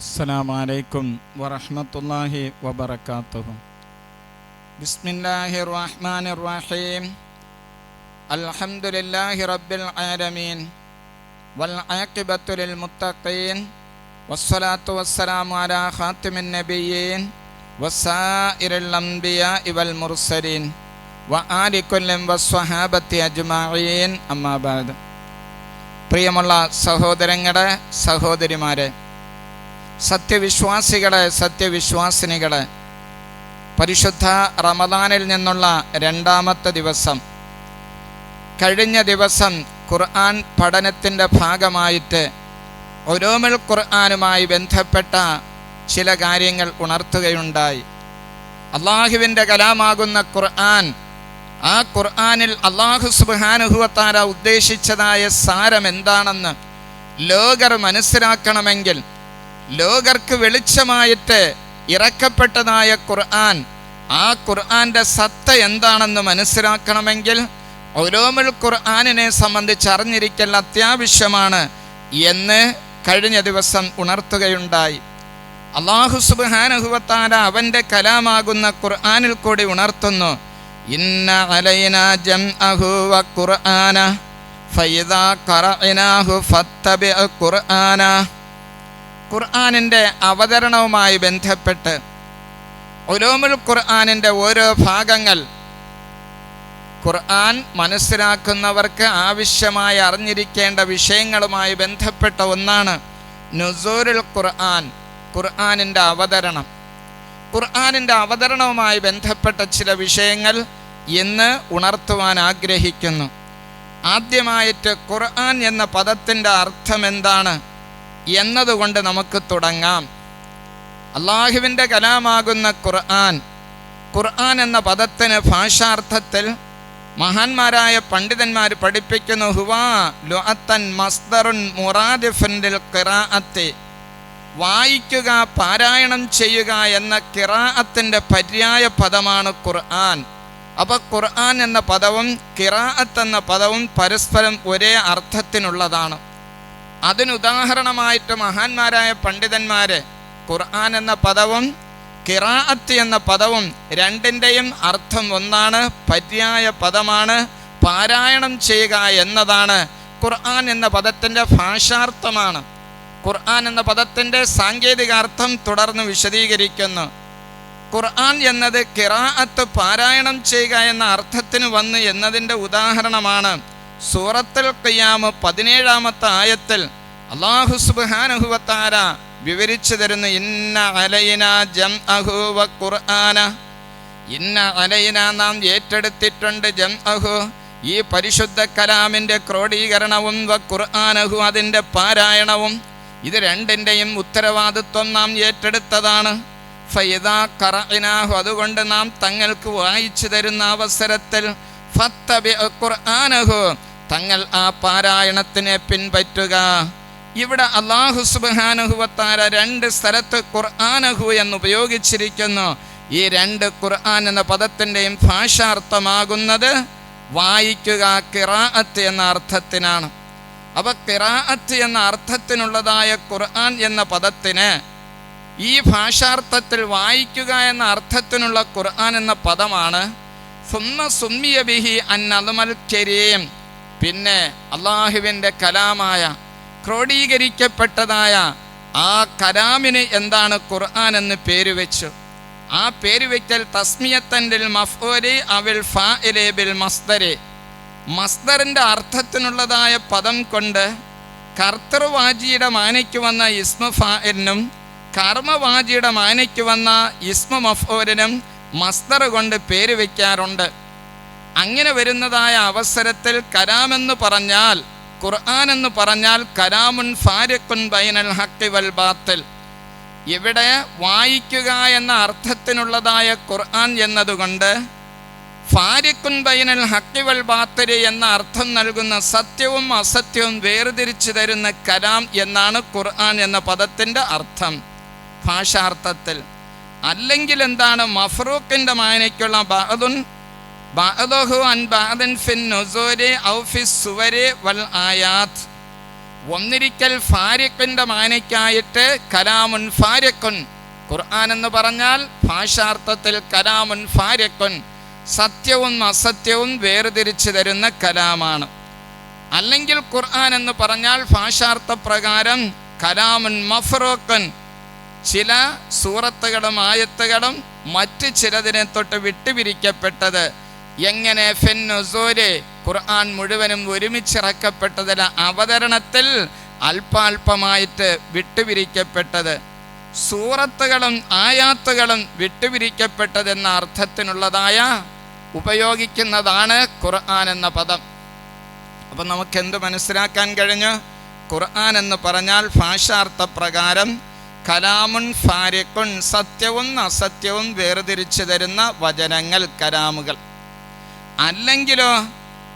السلام عليكم ورحمة الله وبركاته بسم الله الرحمن الرحيم الحمد لله رب العالمين والعاقبة للمتقين والصلاة والسلام على خاتم النبيين وسائر الأنبياء والمرسلين وآل كل والصحابة أجمعين أما بعد പ്രിയമുള്ള സഹോദരങ്ങളെ സഹോദരിമാരെ സത്യവിശ്വാസികളെ സത്യവിശ്വാസിനികളെ പരിശുദ്ധ റമദാനിൽ നിന്നുള്ള രണ്ടാമത്തെ ദിവസം. കഴിഞ്ഞ ദിവസം ഖുർആൻ പഠനത്തിന്റെ ഭാഗമായിട്ട് ഒരോമിൽ ഖുർആാനുമായി ബന്ധപ്പെട്ട ചില കാര്യങ്ങൾ ഉണർത്തുകയുണ്ടായി. അള്ളാഹുവിന്റെ കലാമാകുന്ന ഖുർആൻ ആ ഖുർആാനിൽ അള്ളാഹു സുബാനുഭവത്താര ഉദ്ദേശിച്ചതായ സാരം എന്താണെന്ന് ലോകർ മനസ്സിലാക്കണമെങ്കിൽ ലോകർക്ക് വെളിച്ചമായിട്ട് ഇറക്കപ്പെട്ടതായ ഖുർആൻ ആ ഖുർആന്റെ സത്ത എന്താണെന്ന് മനസ്സിലാക്കണമെങ്കിൽ ഒരോമുൽ ഖുർആാനിനെ സംബന്ധിച്ച് അറിഞ്ഞിരിക്കൽ അത്യാവശ്യമാണ് എന്ന് കഴിഞ്ഞ ദിവസം ഉണർത്തുകയുണ്ടായി. അള്ളാഹു സുബാനുഹുവത്താര അവന്റെ കലാമാകുന്ന ഖുർആാനിൽ കൂടി ഉണർത്തുന്നു ഇന്ന അലൈന ജംഅഹു വ ഖുർആന ഫൈദ ഖറഅനാഹു ഫത്തബിഅ ഖുർആന. ഖുർആനിന്റെ അവതരണവുമായി ബന്ധപ്പെട്ട് ഉലൂമുൽ ഖുർആാനിന്റെ ഓരോ ഭാഗങ്ങൾ ഖുർആൻ മനസ്സിലാക്കുന്നവർക്ക് ആവശ്യമായി അറിഞ്ഞിരിക്കേണ്ട വിഷയങ്ങളുമായി ബന്ധപ്പെട്ട ഒന്നാണ് നുസൂരുൽ ഖുർആൻ ഖുർആാനിന്റെ അവതരണം. ഖുർആാനിന്റെ അവതരണവുമായി ബന്ധപ്പെട്ട ചില വിഷയങ്ങൾ ഇന്ന് ഉണർത്തുവാൻ ആഗ്രഹിക്കുന്നു. ആദ്യമായിട്ട് ഖുർആൻ എന്ന പദത്തിന്റെ അർത്ഥം എന്താണ് എന്നതുകൊണ്ട് നമുക്ക് തുടങ്ങാം. അള്ളാഹുവിന്റെ കലാമാകുന്ന ഖുർആൻ ഖുർആൻ എന്ന പദത്തിന് ഭാഷാർത്ഥത്തിൽ മഹാന്മാരായ പണ്ഡിതന്മാർ പഠിപ്പിക്കുന്നു ഹുവാ ലുഅത്തൻ മസ്ദറുൻ മുറാദിഫിന്റെ ഖിറാഅത്തി. വായിക്കുക പാരായണം ചെയ്യുക എന്ന കിറാഅത്തിന്റെ പര്യായ പദമാണ് ഖുർആൻ. അപ്പോൾ ഖുർആൻ എന്ന പദവും കിറാഅത്ത് എന്ന പദവും പരസ്പരം ഒരേ അർത്ഥത്തിനുള്ളതാണ്. അതിനുദാഹരണമായിട്ട് മഹാന്മാരായ പണ്ഡിതന്മാർ ഖുർആൻ എന്ന പദവും കിറാഅത്ത് എന്ന പദവും രണ്ടിന്റെയും അർത്ഥം ഒന്നാണ് പര്യായ പദമാണ് പാരായണം ചെയ്യുക എന്നതാണ്. ഖുർആൻ എന്ന പദത്തിന്റെ ഭാഷാർത്ഥമാണ്. ഖുർആൻ എന്ന പദത്തിന്റെ സാങ്കേതികാർത്ഥം തുടർന്ന് വിശദീകരിക്കുന്നു. ഖുർആൻ എന്നത് കിറാഅത്ത് പാരായണം ചെയ്യുക എന്ന അർത്ഥത്തിന് വന്നു എന്നതിന്റെ ഉദാഹരണമാണ്. സൂറത്തുൽ കയ്യാമ് പതിനേഴാമത്തെ ആയത്തിൽ അള്ളാഹു സുബാനുഹുവത്താര വിവരിച്ചു തരുന്നു ഇന്ന അലയിന ജം അഹുവ ഖുർആന. ഇന്ന അലയിന നാം ഏറ്റെടുത്തിട്ടുണ്ട് ജം അഹു ഈ പരിശുദ്ധ കലാമിന്റെ ക്രോഡീകരണവും വ ഖുർആനഹു അതിന്റെ പാരായണവും. ഇത് രണ്ടിന്റെയും ഉത്തരവാദിത്വം നാം ഏറ്റെടുത്തതാണ്. ഫൈദാ കറഇനാഹു അതുകൊണ്ട് നാം തങ്ങൾക്ക് വായിച്ചു തരുന്ന അവസരത്തിൽ ഫത്തബി ഖുർആനഹു തങ്ങൾ ആ പാരായണത്തിനെ പിൻപറ്റുക. ഇവിടെ അള്ളാഹു സുബാനഹുവത്താര രണ്ട് സ്ഥലത്ത് ഖുർആാനഹു എന്ന് ഉപയോഗിച്ചിരിക്കുന്നു. ഈ രണ്ട് ഖുർആൻ എന്ന പദത്തിന്റെയും ഭാഷാർത്ഥമാകുന്നത് വായിക്കുക കിറാഅത്ത് എന്ന അർത്ഥത്തിനാണ്. അപ്പൊ കിറാഅത്ത് എന്ന അർത്ഥത്തിനുള്ളതായ ഖുർആൻ എന്ന പദത്തിന് ഈ ഭാഷാർത്ഥത്തിൽ വായിക്കുക എന്ന അർത്ഥത്തിനുള്ള ഖുർആൻ എന്ന പദമാണ്. സുമ്മ സുമ്മിയ ബിഹി അന്നതുമൽ കരീം. പിന്നെ അള്ളാഹുവിന്റെ കലാമായ ക്രോഡീകരിക്കപ്പെട്ടതായ ആ കലാമിന് എന്താണ് ഖുർആൻ എന്ന് പേര് വെച്ചു. ആ പേര് വെക്കൽ തസ്മിയത്തന്റെ മഫ്ഓരി അവിൽ ഫാഇലെ ബിൽ മസ്ദരെ. മസ്ദറിന്റെ അർത്ഥത്തിനുള്ളതായ പദം കൊണ്ട് കർത്തൃവാജിയുടെ മാനയ്ക്ക് വന്ന ഇസ്മ ഫാഇലിനും കർമ്മവാജിയുടെ മാനയ്ക്ക് വന്ന ഇസ്മ മഫ്ഓരിനും മസ്തർ കൊണ്ട് പേര് വയ്ക്കാറുണ്ട് അങ്ങനെ വരുന്നതായ അവസരത്തിൽ കലാമെന്ന് പറഞ്ഞാൽ ഖുർആൻ എന്ന് പറഞ്ഞാൽ കലാമുൻ ഫാരിഖുൻ ബൈനൽ ഹക്കി വൽ ബാത്തിൽ. ഇവിടെ വായിക്കുക എന്ന അർത്ഥത്തിനുള്ളതായ ഖുർആൻ എന്നതുകൊണ്ട് ഫാരിഖുൻ ബൈനൽ ഹക്കി വൽ ബാത്തരി എന്ന അർത്ഥം നൽകുന്ന സത്യവും അസത്യവും വേർതിരിച്ചു തരുന്ന കലാം എന്നാണ് ഖുർആൻ എന്ന പദത്തിന്റെ അർത്ഥം. ഭാഷാർത്ഥത്തിൽ. അല്ലെങ്കിൽ എന്താണ് മഫറൂഖിന്റെ മാനയ്ക്കുള്ള ബഅദുൻ ഒന്നിരിക്കൽ ഫാരിഖിന്റെ മാനയ്ക്കായിട്ട് കലാമുൻ ഫാരിഖുൻ. ഖുർആൻ എന്ന് പറഞ്ഞാൽ ഭാഷാർത്ഥത്തിൽ കലാമുൻ ഫാരിഖുൻ. സത്യവും അസത്യവും വേർതിരിച്ചു തരുന്ന കലാമാണ്. അല്ലെങ്കിൽ ഖുർആൻ എന്ന് പറഞ്ഞാൽ ഭാഷാർത്ഥ പ്രകാരം കലാമുൻ മഫറോക്കൻ ചില സൂറത്തുകളും ആയത്തുകളും മറ്റ് ചിലതിനെ തൊട്ട് വിട്ടുപിരിക്കപ്പെട്ടത് എങ്ങനെ ഖുർആൻ മുഴുവനും ഒരുമിച്ചിറക്കപ്പെട്ടതിലെ അവതരണത്തിൽ അല്പാൽപമായിട്ട് വിട്ടുപിരിക്കപ്പെട്ടത്. സൂറത്തുകളും ആയാത്തുകളും വിട്ടുപിരിക്കപ്പെട്ടതെന്ന അർത്ഥത്തിനുള്ളതായ ഉപയോഗിക്കുന്നതാണ് ഖുർആൻ എന്ന പദം. അപ്പം നമുക്ക് എന്ത് മനസ്സിലാക്കാൻ കഴിഞ്ഞു? ഖുർആൻ എന്ന് പറഞ്ഞാൽ ഭാഷാർത്ഥ പ്രകാരം കലാമുൻ ഫാരിക്കുൻ സത്യവും അസത്യവും വേർതിരിച്ചു തരുന്ന വചനങ്ങൾ കലാമുകൾ. അല്ലെങ്കിലോ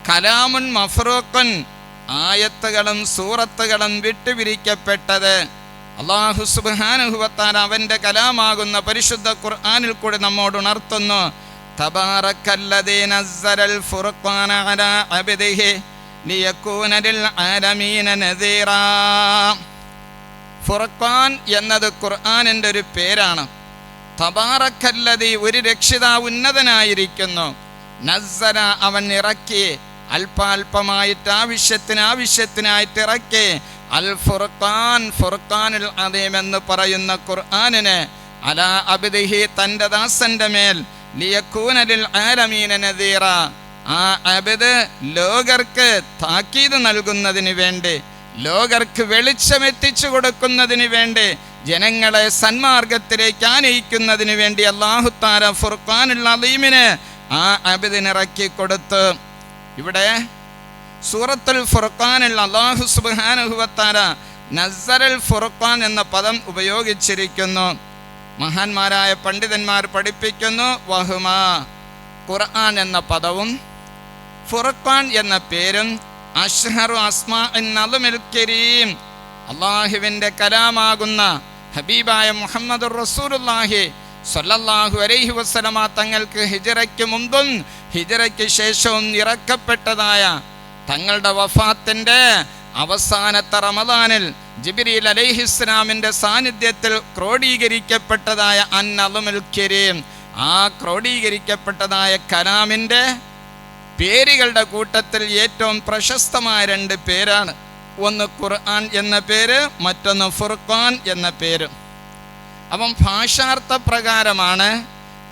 കലാമുൻ മഫ്രൂഖുൻ ആയത്തുകളും സൂറത്തുകളും വിട്ടുപിരിക്കപ്പെട്ടത്. അള്ളാഹു സുബാനുഹുവത്താൻ അവന്റെ കലാമാകുന്ന പരിശുദ്ധ ഖുർആാനിൽ കൂടി നമ്മോട് ഉണർത്തുന്നു. ഫുർഖാൻ എന്നത് ഖുർആാനിന്റെ ഒരു പേരാണ്. തബാറക്കല്ലതി ഒരു രക്ഷിതാ ഉന്നതനായിരിക്കുന്നു. നസ്സല അവൻ ഇറക്കി. അല്പാൽപമായിട്ട് ആവശ്യത്തിന് ആവശ്യത്തിനായിട്ട് ഇറക്കി. അൽ ഫുർഖാൻ ഫുർഖാനുൽ അദീം എന്ന് പറയുന്ന ഖുർആാനിന് അലാ അബിദിഹി തന്റെ ദാസന്റെ മേൽ ലിയക്കൂനലിൽ ആലമീന നദീറ. ആ അബിദ് ലോകർക്ക് താക്കീത് നൽകുന്നതിന് വേണ്ടി ലോകർക്ക് വെളിച്ചം എത്തിച്ചു കൊടുക്കുന്നതിന് വേണ്ടി ജനങ്ങളെ സന്മാർഗത്തിലേക്ക് ആനയിക്കുന്നതിന് വേണ്ടി അള്ളാഹുത്താര ഫുർഖാനുള്ള അലീമിന് ആ അബിദിനിറക്കി കൊടുത്ത് ഇവിടെ സൂറത്തുൽ ഫുർഖാനിൽ അള്ളാഹു സുബാനുഹുവത്താര നസറൽ ഫുർഖാൻ എന്ന പദം ഉപയോഗിച്ചിരിക്കുന്നു. മഹാന്മാരായ പണ്ഡിതന്മാർ പഠിപ്പിക്കുന്നു. വഹുമ ഖുർആൻ എന്ന പദവും ഫുർഖാൻ എന്ന പേരും അഷ്ഹറു അസ്മാ നലുമിൽ കരീം. അള്ളാഹുവിന്റെ കലാമാകുന്ന ഹബീബായ മുഹമ്മദ് റസൂലുല്ലാഹി സല്ലല്ലാഹു അലൈഹി വസല്ലമ തങ്ങൾക്ക് ഹിജറയ്ക്ക് മുമ്പും ഹിജറയ്ക്ക് ശേഷവും ഇറക്കപ്പെട്ടതായ തങ്ങളുടെ വഫാത്തിന്റെ അവസാനത്തെ റമദാനിൽ ജിബിരിൽ അലൈഹിസ്ലാമിന്റെ സാന്നിധ്യത്തിൽ ക്രോഡീകരിക്കപ്പെട്ടതായ അന്നലുൽ കരീം. ആ ക്രോഡീകരിക്കപ്പെട്ടതായ കലാമിന്റെ പേരുകളുടെ കൂട്ടത്തിൽ ഏറ്റവും പ്രശസ്തമായ രണ്ട് പേരാണ്. ഒന്ന് ഖുർആൻ എന്ന പേര് മറ്റൊന്ന് ഫുർഖാൻ എന്ന പേര്. അപ്പം ഭാഷാർത്ഥ പ്രകാരമാണ്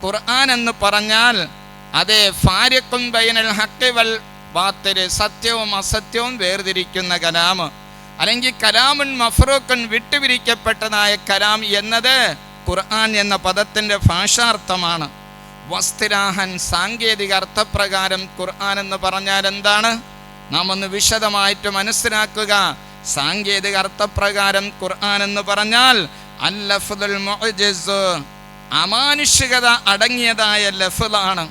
ഖുർആൻ എന്ന് പറഞ്ഞാൽ അതെ ഫാര്യക്കും ബൈനൽ ഹക്കി വൽ സത്യവും അസത്യവും വേർതിരിക്കുന്ന കലാം. അല്ലെങ്കിൽ കലാമുൻ മഫറൂഖൻ വിട്ടുപിരിക്കപ്പെട്ടതായ കലാം എന്നത് ഖുർആൻ എന്ന പദത്തിന്റെ ഭാഷാർത്ഥമാണ്. വസ്തിരാഹൻ സാങ്കേതിക അർത്ഥപ്രകാരം ഖുർആൻ എന്ന് പറഞ്ഞാൽ എന്താണ്? നാം ഒന്ന് വിശദമായിട്ട് മനസ്സിലാക്കുക. സാങ്കേതിക അർത്ഥപ്രകാരം ഖുർആൻ എന്ന് പറഞ്ഞാൽ അമാനുഷികത അടങ്ങിയതായ ലഫ്ലാണ്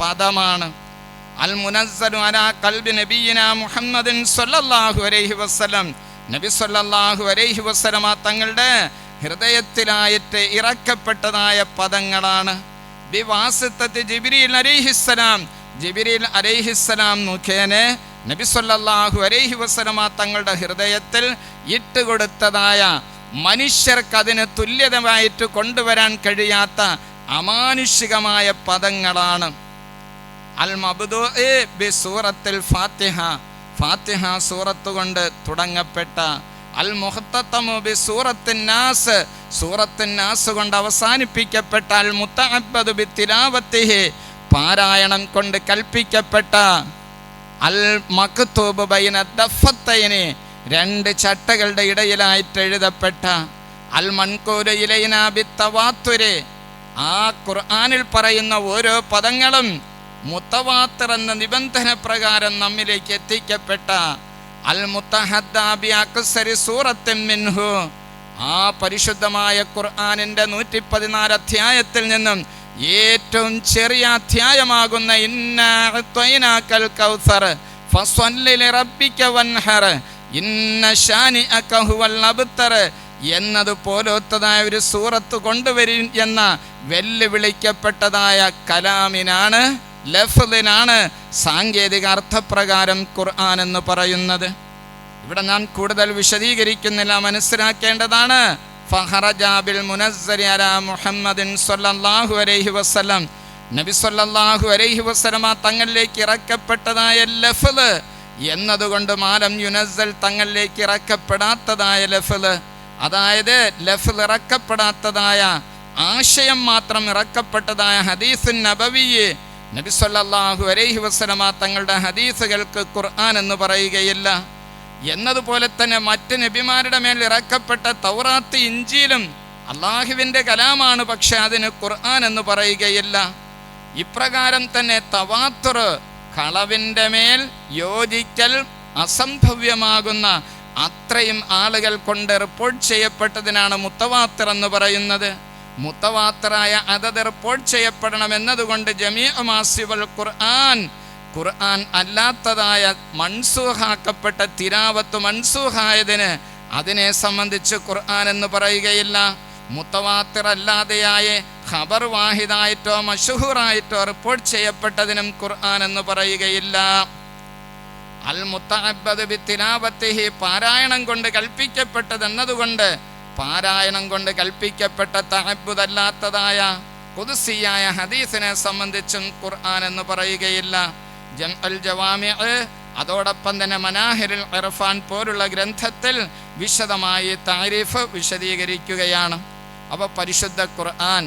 പദമാണ്. അൽ മുനസ്സലു അലാ കൽബി നബീന മുഹമ്മദിൻ സല്ലല്ലാഹു അലൈഹി വസല്ലം നബി സല്ലല്ലാഹു അലൈഹി വസല്ലമ തങ്ങളുടെ ഹൃദയത്തിലായിട്ട് ഇറക്കപ്പെട്ടതായ പദങ്ങളാണ്. ബിവാസിത്തത്തി ജിബ്രീൽ അലൈഹിസ്സലാം ജിബ്രീൽ അലൈഹിസ്സലാം മുഖേന നബി സല്ലല്ലാഹു അലൈഹി വസല്ലമ തങ്ങളുടെ ഹൃദയത്തിൽ ഇട്ടുകൊടുത്തതായ മനുഷ്യർക്ക് അതിന് തുല്യതമായിട്ട് കൊണ്ടുവരാൻ കഴിയാത്ത അമാനുഷികമായ പദങ്ങളാണ്. അൽ ബി സൂറത്തിൽ ഫാത്തിഹ. ഫാത്തിഹ സൂറത്ത് കൊണ്ട് തുടങ്ങപ്പെട്ട അൽ മുഹത്തമു ബി സൂറത്തിൻ നാസ്. സൂറത്തിൻ നാസ് കൊണ്ട് അവസാനിപ്പിക്കപ്പെട്ട അൽ മുത്തഅബ്ബദു ബി തിലാവത്തിഹി. പാരായണം കൊണ്ട് കൽപ്പിക്കപ്പെട്ട അൽ മക്തൂബ് ബൈന ദഫത്തൈനി. രണ്ട് ചട്ടകളുടെ ഇടയിലായിട്ട് എഴുതപ്പെട്ട അൽ ബി ആ ഖുർആാനിൽ പറയുന്ന ഓരോ പദങ്ങളും മുത്തവാത്തർ എന്ന നിബന്ധന പ്രകാരം നമ്മിലേക്ക് എത്തിക്കപ്പെട്ട അൽ മുത്തഹദ്ദാബി അക്സരി സൂറത്തിൻ മിൻഹു. ആ പരിശുദ്ധമായ ഖുർആാനിന്റെ നൂറ്റി പതിനാല് അധ്യായത്തിൽ നിന്നും ഏറ്റവും ചെറിയ അധ്യായമാകുന്ന ഇന്ന കൗസർ ഫസ്വല്ലി റബ്ബിക്ക വൻഹർ എന്നതുപോലത്തതായ ഒരു സൂറത്ത് കൊണ്ടുവരും എന്ന വെല്ലുവിളിക്കപ്പെട്ടതായ കലാമിനാണ് ലഫ്ലിനാണ് സാങ്കേതിക അർത്ഥപ്രകാരം ഖുർആൻ എന്ന് പറയുന്നത്. ഇവിടെ ഞാൻ കൂടുതൽ വിശദീകരിക്കുന്നില്ല മനസ്സിലാക്കേണ്ടതാണ്. ഫഹറജാബിൽ മുനസ്സരി അലാ മുഹമ്മദിൻ സ്വല്ലല്ലാഹു അലൈഹി വസല്ലം. നബി സ്വല്ലല്ലാഹു അലൈഹി വസല്ലമ തങ്ങളിലേക്ക് ഇറക്കപ്പെട്ടതായ ലഫ്ല് എന്നതുകൊണ്ട് മാലം യുനസൽ തങ്ങളിലേക്ക് ഇറക്കപ്പെടാത്തതായ ലഫൽ. അതായത് ലഫൽ ഇറക്കപ്പെടാത്തതായ ആശയം മാത്രം ഇറക്കപ്പെട്ടതായ ഹദീസുൻ നബവിയെ നബി സല്ലല്ലാഹു അലൈഹി വസ്ലമ തങ്ങളുടെ ഹദീസുകൾക്ക് ഖുർആൻ എന്ന് പറയുകയില്ല. എന്നതുപോലെ തന്നെ മറ്റ് നബിമാരുടെ മേൽ ഇറക്കപ്പെട്ട തൗറാത്ത് ഇഞ്ചിയിലും അള്ളാഹുവിന്റെ കലാമാണ് പക്ഷെ അതിന് ഖുർആൻ എന്ന് പറയുകയില്ല. ഇപ്രകാരം തന്നെ തവാത്തുർ കളവിന്റെ മേൽ യോജിക്കൽ അസംഭവ്യമാകുന്ന അത്രയും ആളുകൾ കൊണ്ട് റിപ്പോർട്ട് ചെയ്യപ്പെട്ടതിനാണ് മുത്തവാത്തർ എന്ന് പറയുന്നത്. മുത്തവാത്തറായ അതത് റിപ്പോർട്ട് ചെയ്യപ്പെടണം എന്നതുകൊണ്ട് ജമീഅമാസിവൽ ഖുർആൻ ഖുർആൻ അല്ലാത്തതായ മൺസൂഹാക്കപ്പെട്ട തിരാവത്ത് മൺസൂഹായതിന് അതിനെ സംബന്ധിച്ച് ഖുർആൻ എന്ന് പറയുകയില്ല. മുത്തവാത്തിർ അല്ലാതെയായ ഖബർ വാഹിദായിട്ടോ മഷുഹൂറായിട്ടോ റിപ്പോർട്ട് ചെയ്യപ്പെട്ടതിനും ഖുർആൻ എന്ന് പറയുകയില്ല. അൽ മുത്തഅബ്ബദ് പാരായണം കൊണ്ട് കൽപ്പിക്കപ്പെട്ടതെന്നതുകൊണ്ട് പാരായണം കൊണ്ട് കൽപ്പിക്കപ്പെട്ട തഹബുദല്ലാത്തതായ കുതിസിയായ ഹദീസിനെ സംബന്ധിച്ചും ഖുർആൻ എന്ന് പറയുകയില്ല. അതോടൊപ്പം തന്നെ മനാഹിരുൽ ഇർഫാൻ പോലുള്ള ഗ്രന്ഥത്തിൽ വിശദമായി താരിഫ് വിശദീകരിക്കുകയാണ്. അപ്പോൾ പരിശുദ്ധ ഖുർആൻ.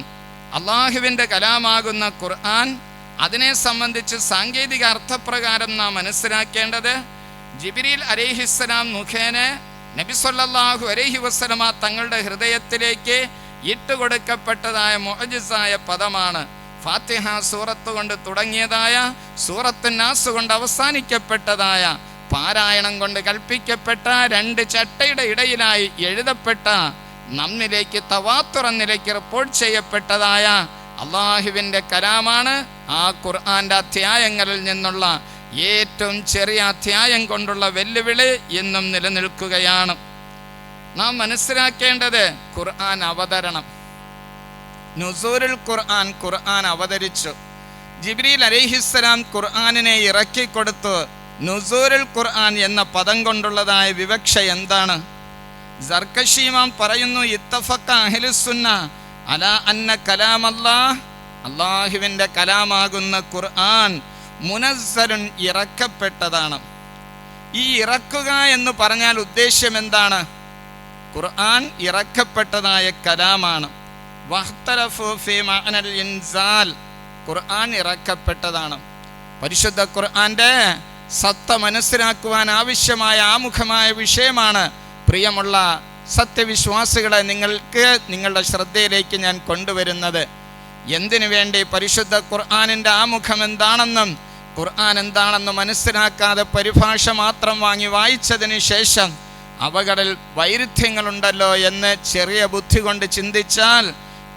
അള്ളാഹുവിന്റെ കലാമാകുന്ന ഖുർആൻ അതിനെ സംബന്ധിച്ച് സാങ്കേതിക അർത്ഥപ്രകാരം നാം മനസ്സിലാക്കേണ്ടത് ജിബിരിൽ അലൈഹിസ്സലാം മുഖേന നബി സല്ലല്ലാഹു അലൈഹി വസ്ലമ തങ്ങളുടെ ഹൃദയത്തിലേക്ക് ഇട്ടുകൊടുക്കപ്പെട്ടതായ മൊഹജിസായ പദമാണ്. ഫാത്തിഹ സൂറത്ത് കൊണ്ട് തുടങ്ങിയതായ സൂറത്ത് നാസ് കൊണ്ട് അവസാനിക്കപ്പെട്ടതായ പാരായണം കൊണ്ട് കൽപ്പിക്കപ്പെട്ട രണ്ട് ചട്ടയുടെ ഇടയിലായി എഴുതപ്പെട്ട നമ്മിലേക്ക് നിലയ്ക്ക് റിപ്പോർട്ട് ചെയ്യപ്പെട്ടതായ അള്ളാഹുവിന്റെ കലാമാണ് ആ ഖുർആന്റെ അധ്യായങ്ങളിൽ നിന്നുള്ള ഏറ്റവും ചെറിയ അധ്യായം കൊണ്ടുള്ള വെല്ലുവിളി എന്നും നിലനിൽക്കുകയാണ്. നാം മനസ്സിലാക്കേണ്ടത് ഖുർആൻ അവതരണം. നുസൂരുൽ ഖുർആൻ ഖുർആൻ അവതരിച്ചു. ജിബ്രീൽ അലൈഹിസ്സലാം ഖുർആനിനെ ഇറക്കിക്കൊടുത്ത് നുസൂരുൽ ഖുർആൻ എന്ന പദം കൊണ്ടുള്ളതായ വിവക്ഷ എന്താണ്? സർക്കഷീമാം പറയുന്നു ഇത്തഫക്ക അഹ്ലുസുന്ന അല അന്ന കലാമല്ലാ അള്ളാഹുവിന്റെ കലാമാകുന്ന ഖുർആൻ മുനസ്സലുൻ ഇറക്കപ്പെട്ടതാണ്. ഈ ഇറക്കുക എന്ന് പറഞ്ഞാൽ ഉദ്ദേശ്യം എന്താണ്? ഖുർആൻ ഇറക്കപ്പെട്ടതായ കലാമാണ്. ഖുർആൻ ഇറക്കപ്പെട്ടതാണ്. പരിശുദ്ധ ഖുർആന്റെ സത്ത മനസ്സിലാക്കുവാൻ ആവശ്യമായ ആമുഖമായ വിഷയമാണ് പ്രിയമുള്ള സത്യവിശ്വാസികളെ നിങ്ങൾക്ക് നിങ്ങളുടെ ശ്രദ്ധയിലേക്ക് ഞാൻ കൊണ്ടുവരുന്നത്. എന്തിനു വേണ്ടി പരിശുദ്ധ ഖുർആാനിന്റെ ആമുഖം എന്താണെന്നും ഖുർആൻ എന്താണെന്ന് മനസ്സിലാക്കാതെ പരിഭാഷ മാത്രം വാങ്ങി വായിച്ചതിന് ശേഷം അവകളിൽ വൈരുദ്ധ്യങ്ങളുണ്ടല്ലോ എന്ന് ചെറിയ ബുദ്ധി കൊണ്ട് ചിന്തിച്ചാൽ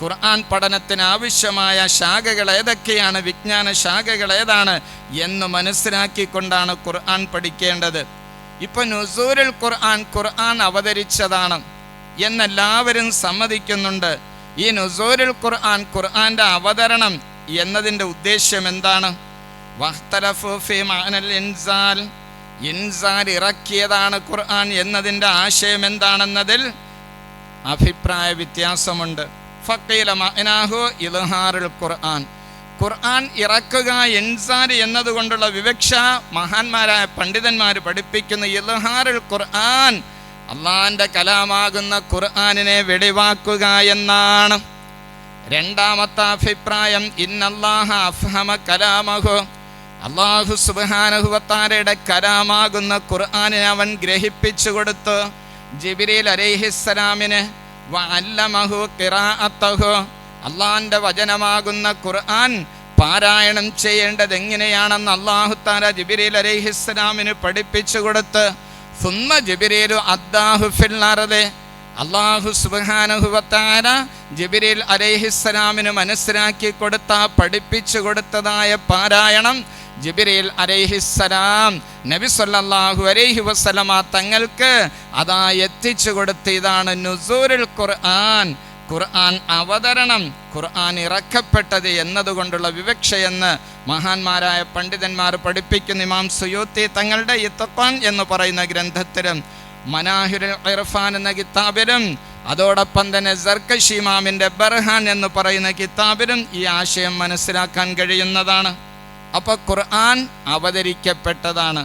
ഖുർആൻ പഠനത്തിന് ആവശ്യമായ ശാഖകൾ ഏതൊക്കെയാണ് വിജ്ഞാന ശാഖകൾ ഏതാണ് എന്ന് മനസ്സിലാക്കിക്കൊണ്ടാണ് ഖുർആൻ പഠിക്കേണ്ടത്. ഇപ്പൊ നുസൂരുൽ ഖുർആൻ ഖുർആൻ അവതരിച്ചതാണ് എന്നെല്ലാവരും സമ്മതിക്കുന്നുണ്ട്. ഈ നുസൂരുൽ ഖുർആൻ ഖുർആന്റെ അവതരണം എന്നതിന്റെ ഉദ്ദേശ്യം എന്താണ്? ഇൻസാൽ. ഇറക്കിയതാണ് ഖുർആൻ എന്നതിന്റെ ആശയം എന്താണെന്നതിൽ അഭിപ്രായ വ്യത്യാസമുണ്ട്. ഫക്കീല മഅനാഹു ഇൽഹാറുൽ ഖുർആൻ. ഖുർആൻ ഇറക്കുക എൻസാർ എന്നതുകൊണ്ടുള്ള വിവക്ഷ മഹാന്മാരായ പണ്ഡിതന്മാർ പഠിപ്പിക്കുന്ന ഇലഹാറുൽ ഖുർആൻ അള്ളാന്റെ കലാമാകുന്ന ഖുർആാനിനെ വെളിവാക്കുക എന്നാണ്. രണ്ടാമത്തെ അഭിപ്രായം ഇന്നല്ലാഹ അഫ്ഹമ കലാമഹു. അള്ളാഹു സുബാനുഹുവത്താരയുടെ കലാമാകുന്ന ഖുർആാനിനെ അവൻ ഗ്രഹിപ്പിച്ചു കൊടുത്തു. ജിബിരിൽ അലൈഹിസ്സലാമിന് വഅല്ലമഹു ഖിറാഅത്തഹു. അള്ളാന്റെ വചനമാകുന്ന ഖുർആൻ പാരായണം ചെയ്യേണ്ടത് എങ്ങനെയാണെന്ന് അള്ളാഹു താല ജിബിരിൽ അലൈഹിസ്സലാമിന് പഠിപ്പിച്ചു കൊടുത്ത് സുമ ജിബിരിലു അദ്ദാഹു അർദ്. അള്ളാഹു സുബാനുഹുവത്താര ജിബിരിൽ അലൈഹിസ്സലാമിന് മനസ്സിലാക്കി കൊടുത്ത പഠിപ്പിച്ചു കൊടുത്തതായ പാരായണം ജിബിരിൽ അലൈഹിസ്സലാം നബി സല്ലല്ലാഹു അലൈഹി വസല്ലമ തങ്ങൾക്ക് അതാ എത്തിച്ചു കൊടുത്ത. ഇതാണ് നുസൂരുൽ ഖുർആൻ. ഖുർആൻ അവതരണം ഖുർആൻ ഇറക്കപ്പെട്ടത് എന്നതുകൊണ്ടുള്ള വിവക്ഷയെന്ന് മഹാന്മാരായ പണ്ഡിതന്മാർ പഠിപ്പിക്കുന്ന ഇമാം സുയൂത്തി തങ്ങളുടെ ഇത്തപ്പാൻ എന്ന് പറയുന്ന ഗ്രന്ഥത്തിലും മനാഹിറുൽ ഇർഫാൻ എന്ന കിതാബിലും അതോടൊപ്പം തന്നെ സർക്കഷി ഇമാമിന്റെ ബർഹാൻ എന്ന് പറയുന്ന കിതാബിലും ഈ ആശയം മനസ്സിലാക്കാൻ കഴിയുന്നതാണ്. അപ്പോൾ ഖുർആൻ അവതരിക്കപ്പെട്ടതാണ്.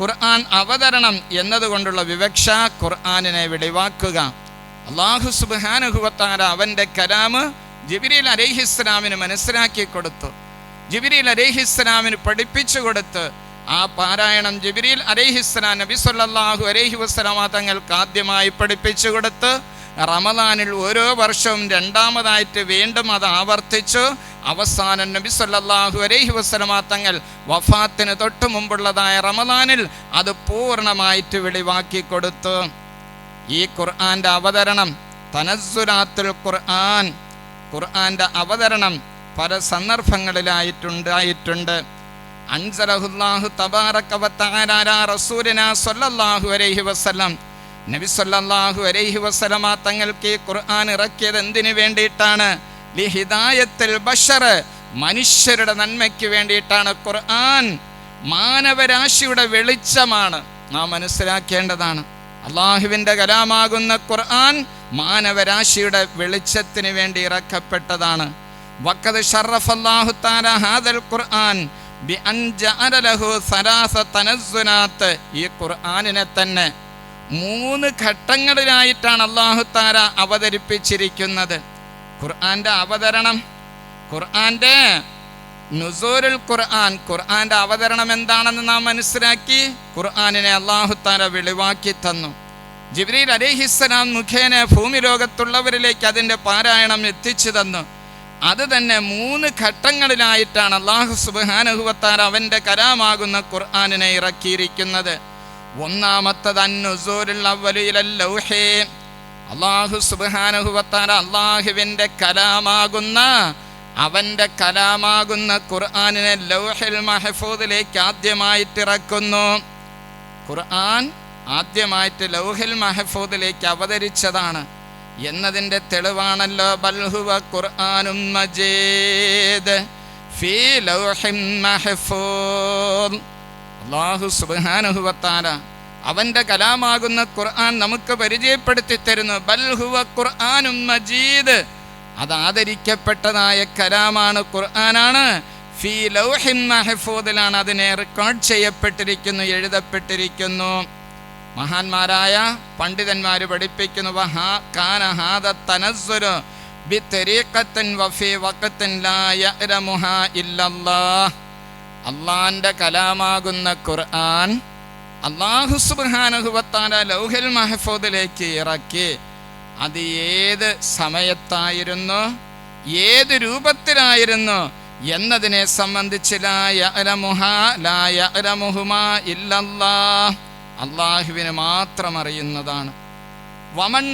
ഖുർആൻ അവതരണം എന്നതുകൊണ്ടുള്ള വിവക്ഷ ഖുർആനിനെ വെളിവാക്കുക അള്ളാഹു സുബാനുഹുവത്താര അവന്റെ കലാമ് ജിബിരിൽ അലഹിസ്ലാമിന് മനസ്സിലാക്കി കൊടുത്തു. ജിബിരിൽ അലഹിസ്ലാമിന് പഠിപ്പിച്ചു കൊടുത്ത് ആ പാരായണം ജിബിരിൽ അലഹിസ്ലാം നബി സല്ലല്ലാഹു അലൈഹി വസ്ലാമ തങ്ങൾക്ക് ആദ്യമായി പഠിപ്പിച്ചു കൊടുത്ത് റമദാനിൽ ഓരോ വർഷവും രണ്ടാമതായിട്ട് വീണ്ടും അത് ആവർത്തിച്ചു. അവസാനം നബി സല്ലാഹു അലൈഹി വസ്ലമ തങ്ങൾ വഫാത്തിന് തൊട്ടു മുമ്പുള്ളതായ റമദാനിൽ അത് പൂർണമായിട്ട് വെളിവാക്കി കൊടുത്തു. ഈ ഖുർആന്റെ അവതരണം തനസുരാത്തുൽ ഖുർആൻ ഖുർആന്റെ അവതരണം പല സന്ദർഭങ്ങളിലായിട്ടുണ്ടായിട്ടുണ്ട്. അൻസലഹുല്ലാഹു തബാറക്കവത്താരാ റസൂലിന സൊല്ലാഹു അലൈഹി വസല്ലം. നബി സല്ലല്ലാഹു അലൈഹി വസല്ലമ തങ്ങൾക്ക് ഈ ഖുർആൻ ഇറക്കിയത് എന്തിനു വേണ്ടിയിട്ടാണ്? ലിഹിദായത്തിൽ ബഷർ മനുഷ്യരുടെ നന്മയ്ക്ക് വേണ്ടിയിട്ടാണ് ഖുർആൻ. മാനവരാശിയുടെ വെളിച്ചമാണ് നാം മനസ്സിലാക്കേണ്ടതാണ്. അള്ളാഹുവിന്റെ കലാമാകുന്ന ഖുർആൻ മാനവരാശിയുടെ വെളിച്ചത്തിന് വേണ്ടി ഇറക്കപ്പെട്ടതാണ്. വക്കത് ഷറഫല്ലാഹു താല ഹാദൽ ഖുർആൻ ഈ ഖുർആനിനെ തന്നെ മൂന്ന് ഘട്ടങ്ങളിലായിട്ടാണ് അള്ളാഹു താര അവതരിപ്പിച്ചിരിക്കുന്നത്. ഖുർആന്റെ അവതരണം ഖുർആന്റെ നുസൂരുൽ ഖുർആൻ ഖുർആന്റെ അവതരണം എന്താണെന്ന് നാം മനസ്സിലാക്കി ഖുർആാനിനെ അള്ളാഹു താല വെളിവാക്കി തന്നു. ജിബ്രീൽ അലിഹിസ്സലാം മുഖേന ഭൂമി ലോകത്തുള്ളവരിലേക്ക് അതിന്റെ പാരായണം എത്തിച്ചു തന്നു. അത് തന്നെ മൂന്ന് ഘട്ടങ്ങളിലായിട്ടാണ് അള്ളാഹു സുബാനുഹുവത്താർ അവന്റെ കലാമാകുന്ന ഖുർആാനിനെ ഇറക്കിയിരിക്കുന്നത്. ഒന്നാമത്തത് അള്ളാഹു സുബാനുഹുവത്താൽ അള്ളാഹുവിന്റെ കലാമാകുന്ന അവന്റെ കലാമാകുന്ന ഖുർആാനിനെ ലൗഹിൽ മഹഫൂദിലേക്ക് ആദ്യമായിട്ട് ഇറക്കുന്നു ഖുർആൻ ആദ്യമായിട്ട് ലൗഹിൽ മഹഫൂദിലേക്ക് അവതരിച്ചതാണ്. എന്നതിന്റെ തെളിവാണല്ലോ ബൽഹുവ ഖുർആാനും മജീദ് ഫീ മഹഫൂദ്. കലാമാകുന്ന ഖുർആൻ നമുക്ക് പരിചയപ്പെടുത്തി തരുന്നു. ബൽഹുവ ഖുർആാനും മജീദ് അത് ആദരിക്കപ്പെട്ടതായ കലാമാണ് ഖുർആനാണ്. ഫീ ലൗഹിൻ മഹഫൂദിലാണ് അതിനെ റെക്കോർഡ് ചെയ്യപ്പെട്ടിരിക്കുന്നു എഴുതപ്പെട്ടിരിക്കുന്നു. മഹാന്മാരായ പണ്ഡിതന്മാർ പഠിപ്പിക്കുന്നു അള്ളാന്റെ കലാമാകുന്ന ഖുർആൻ അള്ളാഹു സുബ്ഹാനഹുവത്താല ലൗഹൽ മഹഫൂദിലേക്ക് ഇറക്കി. അത് ഏത് സമയത്തായിരുന്നു? ഏത് രൂപത്തിലായിരുന്നു? എന്നതിനെ സംബന്ധിച്ച് അള്ളാഹുവിന് മാത്രം അറിയുന്നതാണ്. വമൻ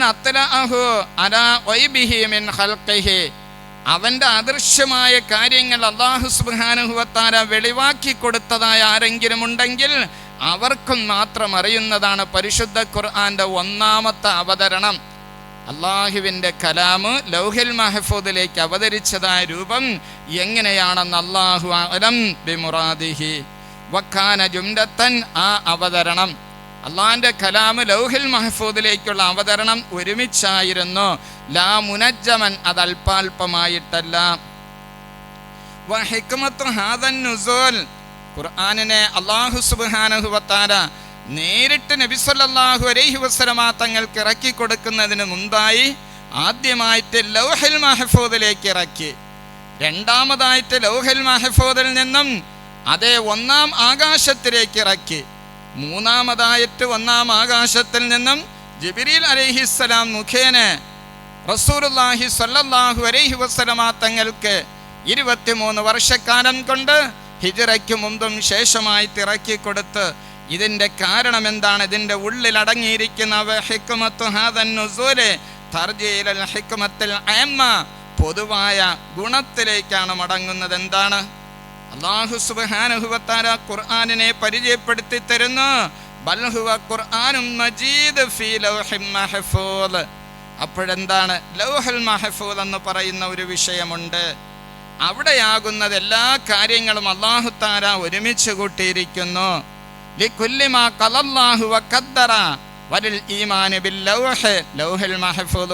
അവന്റെ അദൃശ്യമായ കാര്യങ്ങൾ അള്ളാഹു സുബാനുഹുവത്താര വെളിവാക്കി കൊടുത്തതായ ആരെങ്കിലും ഉണ്ടെങ്കിൽ അവർക്കും മാത്രം അറിയുന്നതാണ് പരിശുദ്ധ ഖുർആന്റെ ഒന്നാമത്തെ അവതരണം. അള്ളാഹുവിന്റെ കലാമ് ലൗഹിൽ മഹഫൂദിലേക്ക് അവതരിച്ചതായ രൂപം എങ്ങനെയാണെന്ന് അള്ളാഹു അലം ബിമുറാദിഹി. വക്കാന ജുംഡത്തൻ ആ അവതരണം. അള്ളാഹിന്റെ കലാമ് ലൗഹിൽ മഹഫൂദിലേക്കുള്ള അവതരണം ഒരുമിച്ചായിരുന്നു. ലാ മുനജ്ജമൻ അത് അല്പാൽപമായിട്ടല്ല ഖുർആാനിനെ അള്ളാഹു സുബ്ഹാനഹു വതആല നേരിട്ട് നബി സല്ലല്ലാഹു അലൈഹി വസല്ലമ തങ്ങൾക്ക് ഇറക്കി കൊടുക്കുന്നതിന് മുമ്പായി ആദ്യമായിട്ട് ലൗഹൽ മഹഫൂദിലേക്ക് ഇറക്കി. രണ്ടാമതായിട്ട് ലൗഹൽ മഹഫൂദിൽ നിന്നും അതേ ഒന്നാം ആകാശത്തിലേക്ക് ഇറക്കി. മൂന്നാമതായിട്ട് ഒന്നാം ആകാശത്തിൽ നിന്നും ജിബിരിൽ അലൈഹിസ്സലാം മുഖേന റസൂലുള്ളാഹി സല്ലാഹു അലൈഹി വസല്ലമ തങ്ങൾക്ക് ഇരുപത്തിമൂന്ന് വർഷക്കാലം കൊണ്ട് ഹിജറയ്ക്ക് മുമ്പും ശേഷമായി തിറക്കി കൊടുത്ത് ഇതിന്റെ കാരണം എന്താണ്? ഇതിന്റെ ഉള്ളിൽ അടങ്ങിയിരിക്കുന്ന പൊതുവായ ഗുണത്തിലേക്കാണ് മടങ്ങുന്നത്. എന്താണ്? അള്ളാഹു സുബാനുഹുബത്താര ഖുർആാനിനെ പരിചയപ്പെടുത്തി തരുന്നു. ബൽഹുവ ഖുർആാനും മജീദ് ഫീ അപ്പോഴെന്താണ്? ലൗഹൽ മഹഫൂൽ എന്ന് പറയുന്ന ഒരു വിഷയമുണ്ട്. അവിടെയാകുന്നത് എല്ലാ കാര്യങ്ങളും അള്ളാഹു താര ഒരുമിച്ച് കൂട്ടിയിരിക്കുന്നു.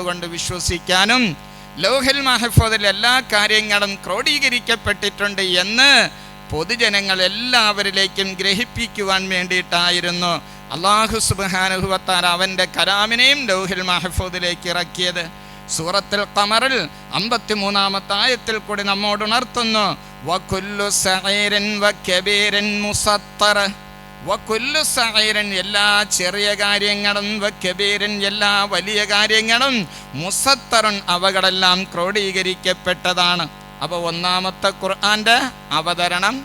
കൊണ്ട് വിശ്വസിക്കാനും ലൗഹൽ മഹഫൂദിൽ എല്ലാ കാര്യങ്ങളും ക്രോഡീകരിക്കപ്പെട്ടിട്ടുണ്ട് എന്ന് പൊതുജനങ്ങൾ എല്ലാവരിലേക്കും ഗ്രഹിപ്പിക്കുവാൻ വേണ്ടിയിട്ടായിരുന്നു അള്ളാഹു സുബാനുഭവത്താൽ അവന്റെ കലാമിനെയും ലൗഹിൽ മഹഫൂദിലേക്ക് ഇറക്കിയത്. സൂറത്തിൽ കമറിൽ അമ്പത്തിമൂന്നാമത്തെ ആയത്തിൽ കൂടി നമ്മോട് ഉണർത്തുന്നു സഈരിൻ എല്ലാ ചെറിയ കാര്യങ്ങളും വക്കബീരൻ എല്ലാ വലിയ കാര്യങ്ങളും മുസത്തറൻ അവകളെല്ലാം ക്രോഡീകരിക്കപ്പെട്ടതാണ്. അപ്പോൾ ഒന്നാമത്തെ ഖുർആന്റെ അവതരണം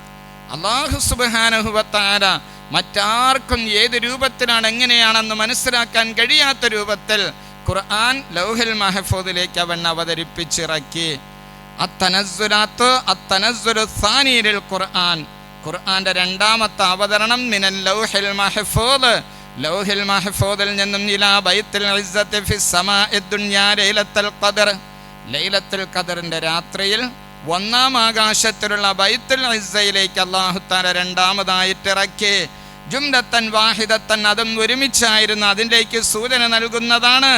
അള്ളാഹു സുബാനുഹുവത്താര മറ്റാർക്കും ഏത് രൂപത്തിലാണ് എങ്ങനെയാണെന്ന് മനസ്സിലാക്കാൻ കഴിയാത്ത രൂപത്തിൽ ഖുർആൻ ലൗഹിൽ മഹഫൂദിലേക്ക് അവൻ അവതരിപ്പിച്ചിറക്കി. അത്തനസ്സുലാത്ത് അത്തനസ്സുലു സാനീരിൽ ഖുർആൻ ഖുർആന്റെ രണ്ടാമത്തെ അവതരണം മിനൽ ലൗഹിൽ മഹഫൂദ്. ലൗഹിൽ മഹഫൂദിൽ നിന്നും ഇലാ ബൈത്തുൽ ഇസ്സത്തി ഫിസ് സമാഇ ദുനിയാ ലൈലത്തുൽ ഖദർ. ലൈലത്തുൽ ഖദറിന്റെ രാത്രിയിൽ ഒന്നാം ആകാശത്തിലുള്ള ബൈത്തുൽ ഇസ്സയിലേക്ക് അല്ലാഹു തആല രണ്ടാമതായിട്ട് ഇറക്കി. ജുംലത്തൻ വാഹിദത്തൻ അതും ഒരുമിച്ചായിരുന്നു അതിലേക്ക് സൂചന നൽകുന്നതാണ്.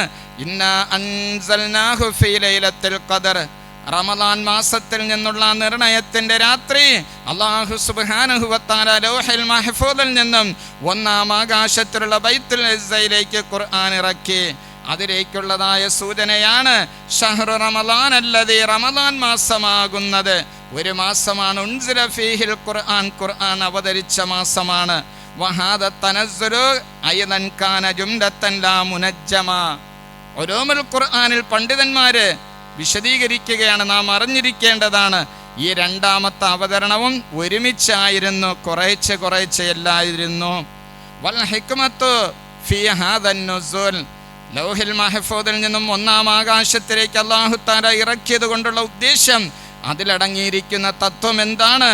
ഇന്ന അൻസൽനാഹു ഫീ ലൈലത്തുൽ ഖദർ. റമദാൻ മാസത്തിൽ നിന്നുള്ള നിർണയത്തിന്റെ രാത്രി അള്ളാഹു സുബ്ഹാനഹുവത്താല ലോഹൽ മഹഫൂദിൽ നിന്നും ഒന്നാം ആകാശത്തിലുള്ള ബൈത്തുൽ ഖുർആൻ ഇറക്കി. അതിലേക്കുള്ളതായ സൂചനയാണ് ഷഹ്റു റമദാൻ അല്ലതെ റമദാൻ മാസമാകുന്നത്. ഒരു മാസമാണ് ഉൻസില ഫീഹിൽ ഖുർആൻ ഖുർആൻ അവതരിച്ച മാസമാണ്. വഹാദ തനസ്സുലു അയ്യതൻ കാന ജുംലത്തൻ ലാ മുനജ്ജമ. ഒരോമൽ ഖുർആനിൽ പണ്ഡിതന്മാര് വിശദീകരിക്കുകയാണ്. നാം അറിഞ്ഞിരിക്കേണ്ടതാണ് ഈ രണ്ടാമത്തെ അവതരണവും ഒരുമിച്ചായിരുന്നു കുറേച്ച് കുറേച്ച് എല്ലായിരുന്നു. വൽ ലൗഹിൽ മഹഫൂദിൽ നിന്നും ഒന്നാം ആകാശത്തിലേക്ക് അള്ളാഹു താര ഇറക്കിയത് കൊണ്ടുള്ള ഉദ്ദേശം അതിലടങ്ങിയിരിക്കുന്ന തത്വം എന്താണ്?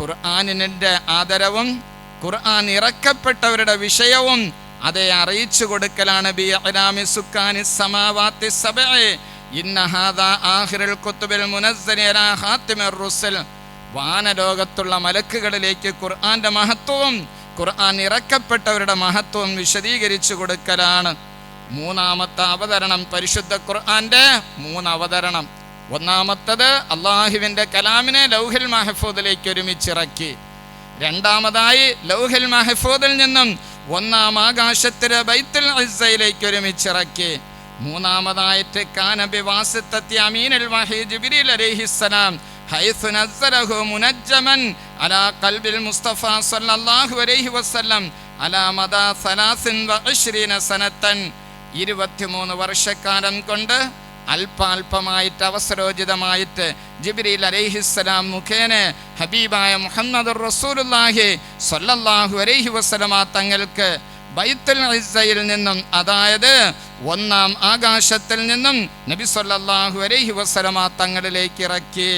ഖുർആനിന്റെ ആദരവും ഖുർആൻ ഇറക്കപ്പെട്ടവരുടെ വിഷയവും അതെ അറിയിച്ചു കൊടുക്കലാണ് വാനലോകത്തുള്ള മലക്കുകളിലേക്ക് ഖുർആന്റെ മഹത്വവും ഖുർആൻ ഇറക്കപ്പെട്ടവരുടെ മഹത്വം വിശദീകരിച്ചു കൊടുക്കലാണ്. മൂന്നാമത്തെ അവതരണം പരിശുദ്ധ ഖുർആന്റെ മൂന്ന് അവതരണം ഒന്നാമത്തത് അള്ളാഹുവിന്റെ കലാമിനെ ലൗഹിൽ മഹഫൂദിലേക്ക് ഒരുമിച്ചിറക്കി. രണ്ടാമതായി ലൗഹിൽ മഹഫൂദിൽ നിന്നും ഒന്നാം ആകാശത്തിലെ ബൈത്തുൽ ഇസ്സയിലേക്ക് ഒരുമിച്ചിറക്കി. മൂന്നാമതായിട്ട് കാനബി വാസിത്തത്തി അമീനൽ വഹി ജിബ്രീൽ ഹൈസു നസ്സലഹു മുനജ്ജമൻ അലാ മുസ്തഫ സല്ലല്ലാഹു അലൈഹി വസല്ലം അലാ മദാ സലാസിൻ സനത്തൻ. ഇരുപത്തിമൂന്ന് വർഷക്കാലം കൊണ്ട് അല്പാൽപമായിട്ട് അവസരോചിതമായിട്ട് ജിബിരിൽ അലൈഹിസ്സലാം മുഖേന ഹബീബായ മുഹമ്മദ് റസൂലുല്ലാഹി സല്ലല്ലാഹു അലൈഹി വസല്ലമ തങ്ങൾക്ക് ബൈത്തുൽ ഇസ്സയിൽ നിന്നും അതായത് ഒന്നാം ആകാശത്തിൽ നിന്നും നബി സല്ലല്ലാഹു അലൈഹി വസല്ലമ തങ്ങളിലേക്ക് ഇറക്കി.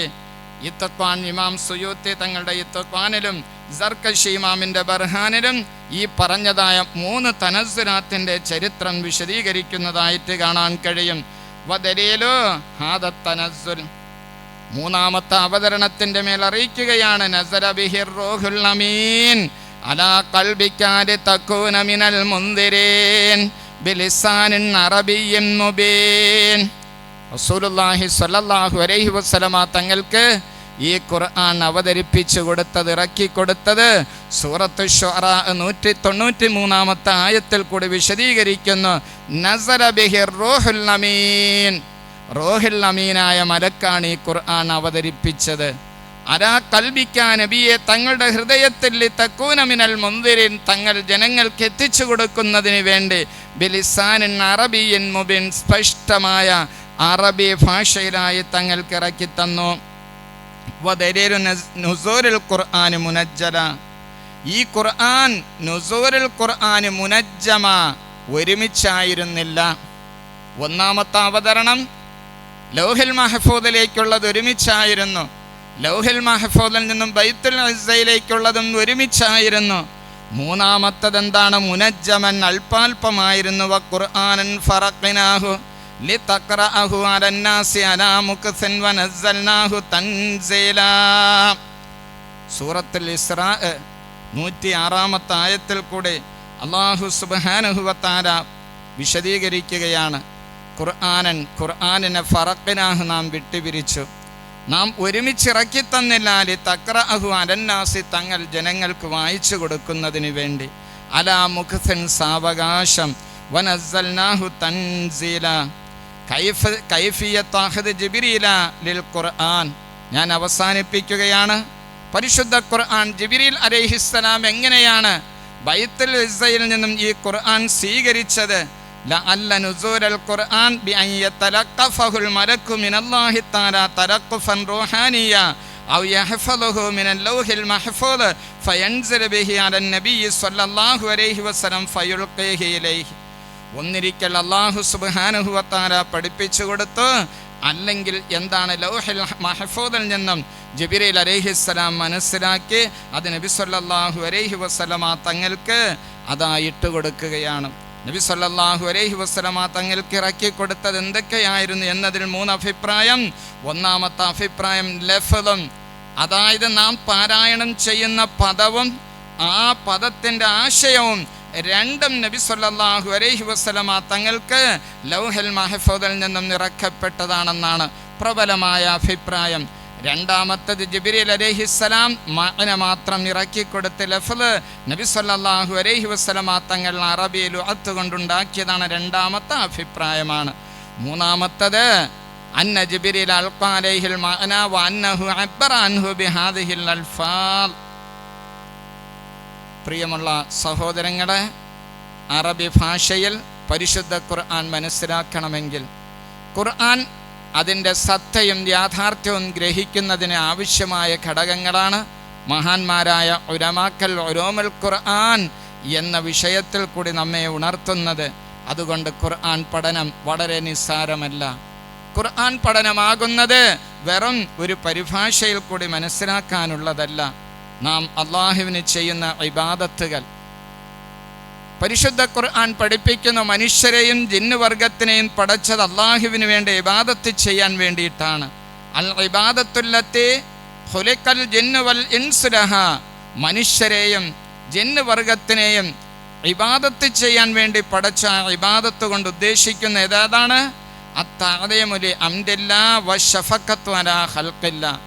ഇത്തഖ്വാൻ ഇമാം സുയൂത്തി തങ്ങളുടെ ഇത്തഖ്വാനിലും സർക്കഷി ഇമാമിന്റെ ബർഹാനിലും ഈ പറഞ്ഞതായ മൂന്ന് തനസുരാത്തിന്റെ ചരിത്രം വിശദീകരിക്കുന്നതായിട്ട് കാണാൻ കഴിയും. മൂന്നാമത്തെ അവതരണത്തിന്റെ മേൽ അറിയിക്കുകയാണ് തങ്ങൾക്ക് ഈ ഖുർആൻ അവതരിപ്പിച്ചു കൊടുത്തത് ഇറക്കി കൊടുത്തത് സൂറത്ത് ഷൊറ നൂറ്റി തൊണ്ണൂറ്റി മൂന്നാമത്തെ ആയത്തിൽ കൂടി വിശദീകരിക്കുന്നു. നസര ബിഹിർ റൂഹുൽ അമീൻ റോഹിൽ അമീനായ മലക്കാണ് ഈ ഖുർആൻ അവതരിപ്പിച്ചത്. അരാ കൽബിക്കാൻ നബിയെ തങ്ങളുടെ ഹൃദയത്തിൽ തക്കൂനമിനൽ മുന്തിരിൻ തങ്ങൾ ജനങ്ങൾക്ക് എത്തിച്ചു കൊടുക്കുന്നതിന് വേണ്ടി ബിലിസാനിൻ അറബിയൻ മുബിൻ സ്പഷ്ടമായ അറബി ഭാഷയിലായി തങ്ങൾക്ക് ഇറക്കി തന്നു. ഈ ഖുർആൻ നുസൂരുൽ ഖുർആൻ മുനജ്ജമ ഒരുമിച്ചായിരുന്നില്ല. ഒന്നാമത്തെ അവതരണം ലൗഹിൽ മഹഫൂദിലേക്കുള്ളത് ഒരുമിച്ചായിരുന്നു. ലൗഹിൽ മഹഫൂദിൽ നിന്നും ബൈത്തുൽ അസയിലേക്കുള്ളതും ഒരുമിച്ചായിരുന്നു. മൂന്നാമത്തത് എന്താണ് മുനജ്ജമൻ അൽപാൽപമായിരുന്നു ഖുർആനൻ സൂറത്തുൽ ആയത്തിൽ കൂടെ അള്ളാഹു സുബാനുഹുവത്താര വിശദീകരിക്കുകയാണ്. ഖുർആാനൻ ഖുർആാനിനെ ഫറക്കിനാഹ് നാം വിട്ടുപിരിച്ചു. നാം ഒരുമിച്ചിറക്കി തന്നില്ലാലി തക്ര അഹു അലന്നാസി തങ്ങൾ ജനങ്ങൾക്ക് വായിച്ചു കൊടുക്കുന്നതിന് വേണ്ടി. അലാ മുഖസൻ സാവകാശം വനസ്സൽനാഹു തൻസീല. ലിൽ ഖുർആൻ. ഞാൻ അവസാനിപ്പിക്കുകയാണ്. പരിശുദ്ധ ഖുർആൻ ജിബിരിൽ അലൈഹിസ്സലാം എങ്ങനെയാണ് ബൈത്തുൽ ഇസയിൽ നിന്നും ഈ ഖുർആൻ സ്വീകരിച്ചത്? ഫയൻസിലു ബിഹി അലൻ നബി സല്ലല്ലാഹു അലൈഹി വസല്ലം ഫയുൽഖീഹി ഇലൈഹി. ഒന്നിരിക്കൽ അള്ളാഹു സുബാനുഹുവത്താര പഠിപ്പിച്ചു കൊടുത്ത്. അല്ലെങ്കിൽ എന്താണ് ലൗഹിൽ മഹഫൂദിൽ നിന്നും ജബിരയിൽ അലൈഹിസ്സലാം മനസ്സിലാക്കി അത് നബി സല്ലാഹു അലൈഹി വസല്ലമ തങ്ങൾക്ക് അതാ കൊടുക്കുകയാണ്. നബി സല്ലാഹു അലൈഹി വസല്ലമ തങ്ങൾക്ക് ഇറക്കി കൊടുത്തത് എന്തൊക്കെയായിരുന്നു എന്നതിൽ മൂന്ന് അഭിപ്രായം. ഒന്നാമത്തെ അഭിപ്രായം ലഫലും. അതായത് നാം പാരായണം ചെയ്യുന്ന പദവും ആ പദത്തിന്റെ ആശയവും രണ്ടും നബി സല്ലാഹു അലൈഹി വസ്ലമ തങ്ങൾക്ക് ലൗഹൽ മഹഫൂദിൽ നിന്നും നിറക്കപ്പെട്ടതാണെന്നാണ് പ്രബലമായ അഭിപ്രായം. രണ്ടാമത്തത് ജിബിരിൽ അലൈഹിസ്സലാം മകന മാത്രം ഇറക്കിക്കൊടുത്ത ലഫൽ നബി സല്ലാഹു അലൈഹി വസല്ലമ തങ്ങൾ അറബിയിൽ അത്തുകൊണ്ടുണ്ടാക്കിയതാണ് രണ്ടാമത്തെ അഭിപ്രായമാണ്. മൂന്നാമത്തത് അന്ന ജബിരിൽ അലൈഹിൽ മഅന വ അന്നഹു അൻഹു ബിഹാദിഹിൽ അൽഫാൽ പ്രിയമുള്ള സഹോദരങ്ങളെ അറബി ഭാഷയിൽ പരിശുദ്ധ ഖുർആൻ മനസ്സിലാക്കണമെങ്കിൽ ഖുർആൻ അതിന്റെ സത്തയും യാഥാർത്ഥ്യവും ഗ്രഹിക്കുന്നതിന് ആവശ്യമായ ഘടകങ്ങളാണ്. മഹാന്മാരായ ഒരമാക്കൽ ഒരോമൽ ഖുർആൻ എന്ന വിഷയത്തിൽ കൂടി നമ്മെ ഉണർത്തുന്നത്. അതുകൊണ്ട് ഖുർആൻ പഠനം വളരെ നിസ്സാരമല്ല. ഖുർആൻ പഠനമാകുന്നത് വെറും ഒരു പരിഭാഷയിൽ കൂടി മനസ്സിലാക്കാനുള്ളതല്ല. നാം അള്ളാഹുവിന് ചെയ്യുന്ന ഇബാദത്തുകൾ. പരിശുദ്ധ ഖുർആൻ പഠിപ്പിക്കുന്ന മനുഷ്യരെയും ജിന്നുവർഗത്തിനെയും പടച്ചത് അള്ളാഹുവിന് വേണ്ടി ഇബാദത്ത് ചെയ്യാൻ വേണ്ടിയിട്ടാണ്. അൽ ഇബാദത്തുല്ലത്തെ ഹുലിക്കൽ ജിന്നുവൽ ഇൻസുലഹ മനുഷ്യരെയും ജിന്നുവർഗത്തിനെയും ഇബാദത്ത് ചെയ്യാൻ വേണ്ടി പടച്ച ഇബാദത്ത് കൊണ്ട് ഉദ്ദേശിക്കുന്ന ഏതാണ്? അത്താതയമൊരു അംദില്ല വഷഫക്കത്വല ഹൽക്കില്ല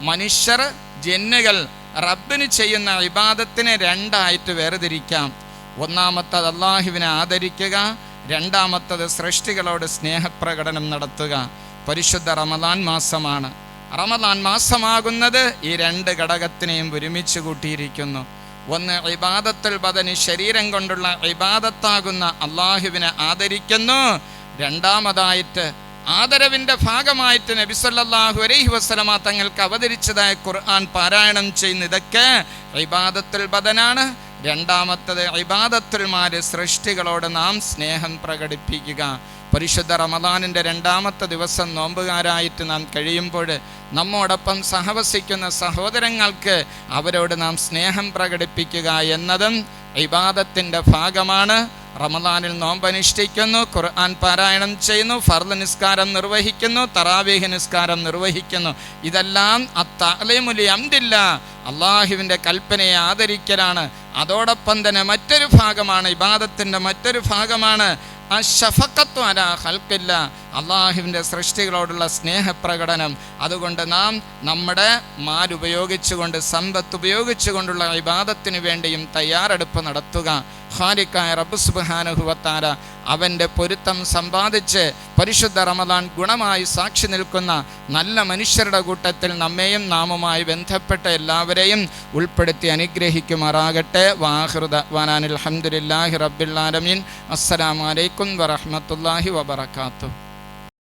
മനുഷ്യർ ജിന്നുകൾ റബ്ബിന് ചെയ്യുന്ന ഇബാദത്തിനെ രണ്ടായിട്ട് വേർതിരിക്കാം. ഒന്നാമത്തത് അള്ളാഹുവിനെ ആദരിക്കുക രണ്ടാമത്തത് സൃഷ്ടികളോട് സ്നേഹപ്രകടനം നടത്തുക. പരിശുദ്ധ റമദാൻ മാസമാണ്. റമദാൻ മാസമാകുന്നത് ഈ രണ്ട് ഘടകത്തിനെയും ഒരുമിച്ച് കൂട്ടിയിരിക്കുന്നു. ഒന്ന് ഇബാദത്തുൽ ബദനി ശരീരം കൊണ്ടുള്ള ഇബാദത്താകുന്ന അള്ളാഹുവിനെ ആദരിക്കുന്നു. രണ്ടാമതായിട്ട് ആദരവിന്റെ ഭാഗമായിട്ട് നബിസല്ലാഹു അലൈഹി വസ്ലമ തങ്ങൾക്ക് അവതരിച്ചതായ ഖുർആൻ പാരായണം ചെയ്യുന്ന ഇതൊക്കെ ഇബാദത്തുൽ ബദനാണ്. രണ്ടാമത്തത് ഇബാദത്തുൽമാര് സൃഷ്ടികളോട് നാം സ്നേഹം പ്രകടിപ്പിക്കുക. പരിശുദ്ധ റമദാനിന്റെ രണ്ടാമത്തെ ദിവസം നോമ്പുകാരായിട്ട് നാം കഴിയുമ്പോൾ നമ്മോടൊപ്പം സഹവസിക്കുന്ന സഹോദരങ്ങൾക്ക് അവരോട് നാം സ്നേഹം പ്രകടിപ്പിക്കുക എന്നതും ഇബാദത്തിന്റെ ഭാഗമാണ്. റമദാനിൽ നോമ്പനുഷ്ഠിക്കുന്നു ഖുർആൻ പാരായണം ചെയ്യുന്നു ഫർദ് നിസ്കാരം നിർവഹിക്കുന്നു തറാവീഹ് നിസ്കാരം നിർവഹിക്കുന്നു. ഇതെല്ലാം അത്തലിമുലി അന്തില്ല അള്ളാഹുവിന്റെ കൽപ്പനയെ ആദരിക്കലാണ്. അതോടൊപ്പം തന്നെ മറ്റൊരു ഭാഗമാണ് ഇബാദത്തിന്റെ മറ്റൊരു ഭാഗമാണ് ആ ഷഫക്കത്വം അല ഹൽക്കില്ല അള്ളാഹുവിന്റെ സൃഷ്ടികളോടുള്ള സ്നേഹപ്രകടനം. അതുകൊണ്ട് നാം നമ്മുടെ മാലുപയോഗിച്ചുകൊണ്ട് സമ്പത്ത് ഉപയോഗിച്ചുകൊണ്ടുള്ള വിവാദത്തിനു വേണ്ടിയും തയ്യാറെടുപ്പ് നടത്തുക. ഹാരിക്കായ റബ്ബ് സുബാനുഹുവത്താര അവന്റെ പൊരുത്തം സമ്പാദിച്ച് പരിശുദ്ധ റമദാൻ ഗുണമായി സാക്ഷി നിൽക്കുന്ന നല്ല മനുഷ്യരുടെ കൂട്ടത്തിൽ നമ്മെയും നാമുമായി ബന്ധപ്പെട്ട എല്ലാവരെയും ഉൾപ്പെടുത്തി അനുഗ്രഹിക്കുമാറാകട്ടെ. വാഹൃദ വാനാൻ അലഹമുല്ലാഹി റബ്ബിൽ ആലമീൻ. അസ്സലാമലൈക്കും വറഹമത്തല്ലാഹി വബർക്കാത്തു